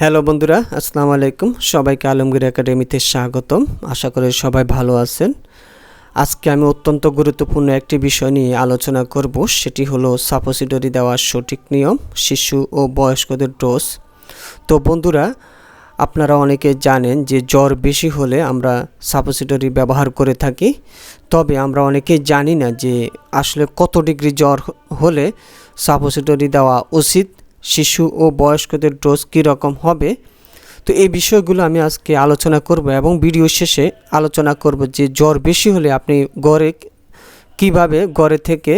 Hello বন্ধুরা, আসসালামু আলাইকুম। সবাইকে আলমগীর একাডেমিতে স্বাগতম। আশা করি সবাই ভালো আছেন। আজকে আমি অত্যন্ত গুরুত্বপূর্ণ একটি বিষয় নিয়ে আলোচনা করব। সেটি হলো সাপোসিডরি দেওয়ার সঠিক নিয়ম, শিশু ও বয়স্কদের ডোজ। তো বন্ধুরা, আপনারা অনেকে জানেন যে জ্বর বেশি হলে আমরা সাপোসিটরি ব্যবহার করে থাকি। তবে আমরা অনেকেই জানি না যে আসলে কত ডিগ্রি জ্বর হলে সাপোসিটরি দেওয়া উচিত। শিশু ও বয়স্কদের ডোজ কীরকম হবে? তো এই বিষয়গুলো আমি আজকে আলোচনা করব এবং ভিডিও শেষে আলোচনা করব যে জ্বর বেশি হলে আপনি গড়ে কীভাবে গড়ে থেকে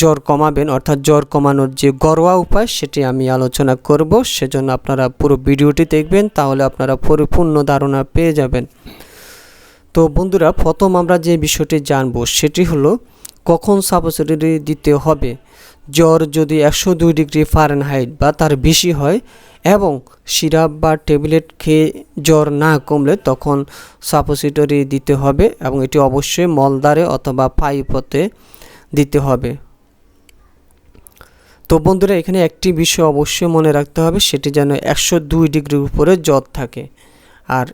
জ্বর কমাবেন, অর্থাৎ জ্বর কমানোর যে ঘরোয়া উপায় সেটি আমি আলোচনা করব। সেজন্য আপনারা পুরো ভিডিওটি দেখবেন, তাহলে আপনারা পরিপূর্ণ ধারণা পেয়ে যাবেন। তো বন্ধুরা, প্রথম আমরা যে বিষয়টি জানব সেটি হলো, কখন সাপোসিটরি দিতে হবে? জ্বর যদি একশো দুই ডিগ্রি ফারেনহাইট বা তার বেশি হয় এবং সিরাপ বা ট্যাবলেট খেয়ে জ্বর না কমলে তখন সাপোসিটরি দিতে হবে এবং এটি অবশ্যই মলদারে অথবা পাইপতে দিতে হবে। তো বন্ধুরা, এখানে একটি বিষয় অবশ্যই মনে রাখতে হবে, সেটি যেন একশো দুই ডিগ্রির উপরে জ্বর থাকে। আর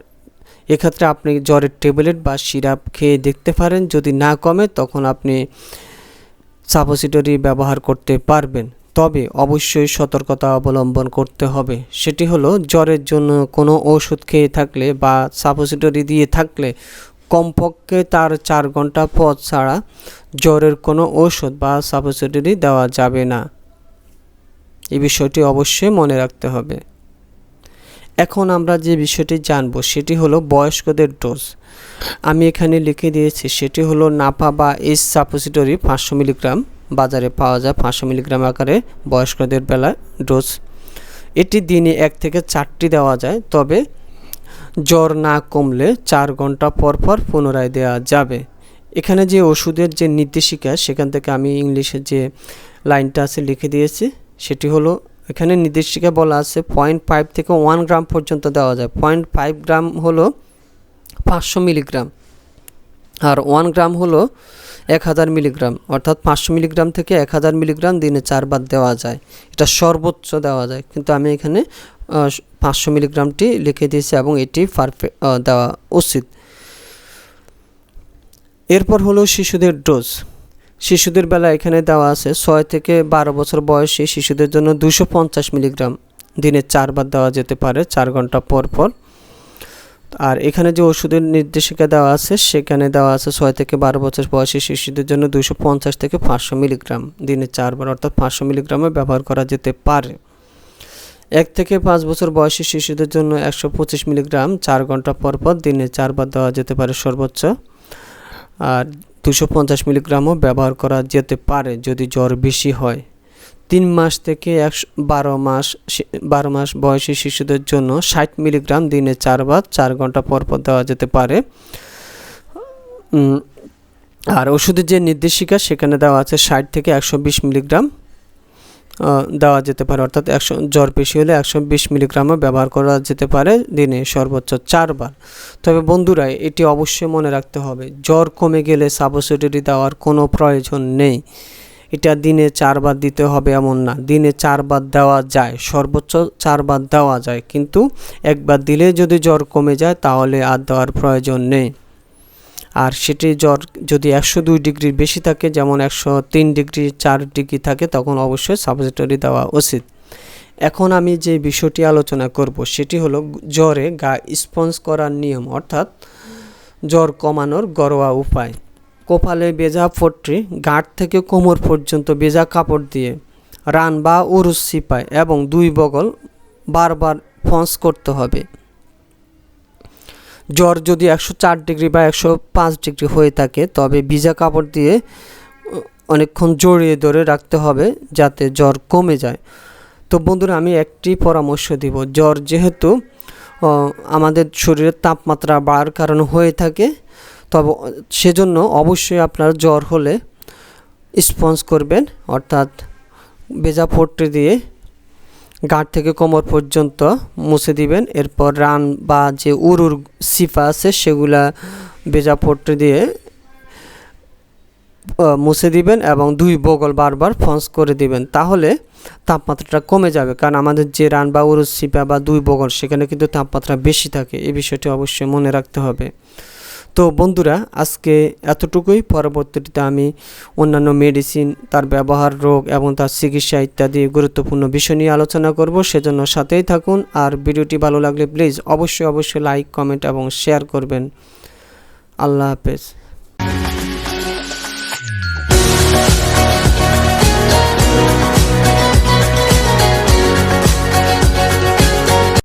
এক্ষেত্রে আপনি জ্বরের ট্যাবলেট বা সিরাপ খেয়ে দেখতে পারেন, যদি না কমে তখন আপনি সাপোসিটরি ব্যবহার করতে পারবেন। তবে অবশ্যই সতর্কতা অবলম্বন করতে হবে। সেটি হলো, জ্বরের জন্য কোনো ওষুধ খেয়ে থাকলে বা সাপোসিটরি দিয়ে থাকলে কমপক্ষে তার চার ঘণ্টা পর ছাড়া জ্বরের কোনো ওষুধ বা সাপোসিটরি দেওয়া যাবে না। এই বিষয়টি অবশ্যই মনে রাখতে হবে। এখন আমরা যে বিষয়টি জানব, সেটি হলো বয়স্কদের ডোজ আমি এখানে লিখে দিয়েছি, সেটি হলো নাপা বা এস সাপোসিটরি পাঁচশো মিলিগ্রাম, বাজারে পাওয়া যায় পাঁচশো মিলিগ্রাম আকারে বয়স্কদের বেলায় ডোজ এটি দিনে এক থেকে চারটি দেওয়া যায়, তবে জ্বর না কমলে চার ঘণ্টা পর পর পুনরায় দেওয়া যাবে। এখানে যে ওষুধের যে নির্দেশিকা, সেখান থেকে আমি ইংলিশে যে লাইনটা আছে লিখে দিয়েছি, সেটি হলো এখানে নির্দেশিকা বলা আছে পয়েন্ট ফাইভ থেকে ওয়ান গ্রাম পর্যন্ত দেওয়া যায়। পয়েন্ট ফাইভ গ্রাম হলো পাঁচশো মিলিগ্রাম আর ওয়ান গ্রাম হলো এক হাজার মিলিগ্রাম অর্থাৎ পাঁচশো মিলিগ্রাম থেকে এক হাজার মিলিগ্রাম দিনে চারবার দেওয়া যায়। এটা সর্বোচ্চ দেওয়া যায়। কিন্তু আমি এখানে পাঁচশো মিলিগ্রামটি লিখে দিয়েছি এবং এটি পারফেক্ট দেওয়া উচিত। এরপর হলো শিশুদের ডোজ শিশুদের বেলা এখানে দেওয়া আছে ছয় থেকে বারো বছর বয়সী শিশুদের জন্য দুশো পঞ্চাশ মিলিগ্রাম। দিনে চারবার দেওয়া যেতে পারে, চার ঘণ্টা পর পর। আর এখানে যে ওষুধের নির্দেশিকা দেওয়া আছে, সেখানে দেওয়া আছে ছয় থেকে বারো বছর বয়সী শিশুদের জন্য দুশো পঞ্চাশ থেকে পাঁচশো মিলিগ্রাম। দিনে চারবার অর্থাৎ পাঁচশো মিলিগ্রামে ব্যবহার করা যেতে পারে। এক থেকে পাঁচ বছর বয়সী শিশুদের জন্য একশো পঁচিশ মিলিগ্রাম, চার ঘণ্টা পর পর দিনে চারবার দেওয়া যেতে পারে সর্বোচ্চ। আর দুশো পঞ্চাশ মিলিগ্রামও ব্যবহার করা যেতে পারে যদি জ্বর বেশি হয়। তিন মাস থেকে একশো বারো মাস বারো মাস বয়সী শিশুদের জন্য ষাট মিলিগ্রাম দিনে চারবার চার ঘণ্টা পর পর দেওয়া যেতে পারে। আর ওষুধের যে নির্দেশিকা সেখানে দেওয়া আছে ষাট থেকে একশো বিশ মিলিগ্রাম। দেওয়া যেতে পারে। অর্থাৎ একশো, জ্বর বেশি হলে একশো বিশ মিলিগ্রামও ব্যবহার করা যেতে পারে দিনে সর্বোচ্চ চারবার। তবে বন্ধুরা, এটি অবশ্যই মনে রাখতে হবে, জ্বর কমে গেলে সাবসিডি দেওয়ার কোনো প্রয়োজন নেই। এটা দিনে চারবার দিতে হবে এমন না, দিনে চারবার দেওয়া যায়, সর্বোচ্চ চারবার দেওয়া যায়। কিন্তু একবার দিলে যদি জ্বর কমে যায়, তাহলে আর দেওয়ার প্রয়োজন নেই। আর সেটি জ্বর যদি একশো দুই ডিগ্রির বেশি থাকে, যেমন একশো তিন ডিগ্রি, চার ডিগ্রি থাকে, তখন অবশ্যই সাবজেক্টরি দেওয়া উচিত। এখন আমি যে বিষয়টি আলোচনা করব, সেটি হলো জ্বরে গা স্পঞ্জ করার নিয়ম, অর্থাৎ জ্বর কমানোর ঘরোয়া উপায়। কপালে বেজা ফট্রি গাঁট থেকে কোমর পর্যন্ত বেজা কাপড় দিয়ে রান বা উরুস সিপায় এবং দুই বগল বারবার ফন্স করতে হবে। জ্বর যদি একশো চার ডিগ্রি বা একশো পাঁচ ডিগ্রি হয়ে থাকে, তবে ভিজা কাপড় দিয়ে অনেকক্ষণ জড়িয়ে ধরে রাখতে হবে যাতে জ্বর কমে যায়। তো বন্ধুরা, আমি একটি পরামর্শ দিব। জ্বর যেহেতু আমাদের শরীরের তাপমাত্রা বাড়ার কারণে হয়ে থাকে, তবে সেজন্য অবশ্যই আপনার জ্বর হলে স্পঞ্জ করবেন, অর্থাৎ বেজা পট্টি দিয়ে গাঁট থেকে কোমর পর্যন্ত মুছে দিবেন। এরপর রান বা যে উরুর সিফা আছে, সেগুলা বেজা পট্টি দিয়ে মুছে দিবেন এবং দুই বগল বারবার ফন্স করে দিবেন। তাহলে তাপমাত্রাটা কমে যাবে, কারণ আমাদের যে রান বা উরুর সিপা বা দুই বগল, সেখানে কিন্তু তাপমাত্রা বেশি থাকে। এই বিষয়টি অবশ্যই মনে রাখতে হবে। তো বন্ধুরা, আজকে এতটুকুই। পরবর্তীতে আমি অন্যান্য মেডিসিন তার ব্যবহার রোগ এবং তার চিকিৎসা ইত্যাদি গুরুত্বপূর্ণ বিষয় নিয়ে আলোচনা করব। সেজন্য সাথেই থাকুন। আর ভিডিওটি ভালো লাগলে প্লিজ অবশ্যই অবশ্যই লাইক কমেন্ট এবং শেয়ার করবেন। আল্লাহ হাফেজ।